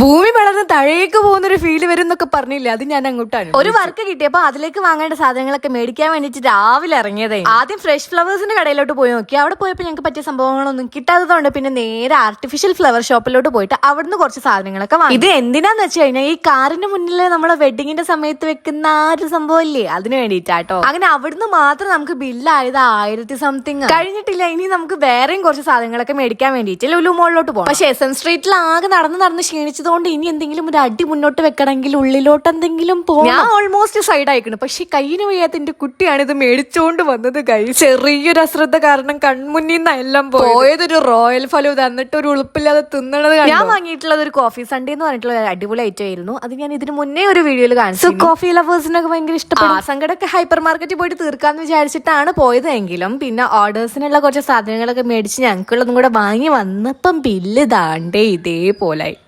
ഭൂമി വളർന്ന് താഴേക്ക് പോകുന്ന ഒരു ഫീൽ വരും എന്നൊക്കെ പറഞ്ഞില്ലേ? അത് ഞാൻ അങ്ങോട്ടാണ് ഒരു വർക്ക് കിട്ടിയപ്പോ അതിലേക്ക് വാങ്ങേണ്ട സാധനങ്ങളൊക്കെ മേടിക്കാൻ വേണ്ടിട്ട് രാവിലെ ഇറങ്ങിയതേ ആദ്യം ഫ്രഷ് ഫ്ലവേഴ്സിന്റെ കടയിലോട്ട് പോയി നോക്കി. അവിടെ പോയപ്പോ ഞങ്ങൾക്ക് പറ്റിയ സംഭവങ്ങളൊന്നും കിട്ടാത്തതുകൊണ്ട് പിന്നെ നേരെ ആർട്ടിഫിഷ്യൽ ഫ്ലവർ ഷോപ്പിലോട്ട് പോയിട്ട് അവിടുന്ന് കുറച്ച് സാധനങ്ങളൊക്കെ വാങ്ങി. ഇത് എന്തിനാന്ന് വെച്ച് കഴിഞ്ഞാൽ ഈ കാറിന്റെ മുന്നിൽ നമ്മളെ വെഡിങ്ങിന്റെ സമയത്ത് വെക്കുന്ന ആ ഒരു സംഭവം ഇല്ലേ? അതിന് വേണ്ടിയിട്ടാട്ടോ. അങ്ങനെ അവിടുന്ന് മാത്രം നമുക്ക് ബില്ലായത് ആയിരത്തി സംതിങ് കഴിഞ്ഞിട്ടില്ല ഇനി നമുക്ക് വേറെയും കുറച്ച് സാധനങ്ങളൊക്കെ മേടിക്കാൻ വേണ്ടിയിട്ട് ലുലു മോളിലോട്ട് പോകാം പക്ഷെ എസ് എൻ സ്ട്രീറ്റിൽ ആകെ നടന്ന് നടന്ന് ക്ഷീണിച്ചതുകൊണ്ട് ഇനി എന്തെങ്കിലും ഒരു അടി മുന്നോട്ട് വെക്കണമെങ്കിൽ ഉള്ളിലോട്ട് എന്തെങ്കിലും പോകും ഞാൻ ഓൾമോസ്റ്റ് സൈഡ് ആയിക്കണം. പക്ഷെ കയ്യിന് വയ്യാത്ത എന്റെ കുട്ടിയാണ് ഇത് മേടിച്ചോണ്ട് വന്നത് കൈ ചെറിയൊരു അശ്രദ്ധ കാരണം കൺമുന്നിൽ നിന്ന് എല്ലാം പോയതൊരു റോയൽ ഫലൂദ എന്നിട്ട് ഒരു ഉളുപ്പില്ലാതെ തിന്നണത് ഞാൻ വാങ്ങിയിട്ടുള്ളത് ഒരു കോഫി സൺഡേ എന്ന് പറഞ്ഞിട്ടുള്ള ഒരു അടിപൊളി ഐറ്റം ആയിരുന്നു. അത് ഞാൻ ഇതിന് മുന്നേ ഒരു വീഡിയോയിൽ കാണിച്ചു കോഫി ലവേഴ്സിനൊക്കെ ഭയങ്കര ഇഷ്ടപ്പെട്ടു സങ്കടമൊക്കെ ഹൈപ്പർ മാർക്കറ്റിൽ പോയിട്ട് തീർക്കാന്ന് വിചാരിച്ചിട്ടാണ് പോയതെങ്കിലും പിന്നെ ഓർഡേഴ്സിനുള്ള കുറച്ച് സാധനങ്ങളൊക്കെ മേടിച്ച് ഞങ്ങൾക്കുള്ളതും കൂടെ വാങ്ങി വന്നപ്പം ബില്ല് ദാണ്ടേ ഇതേപോലായി.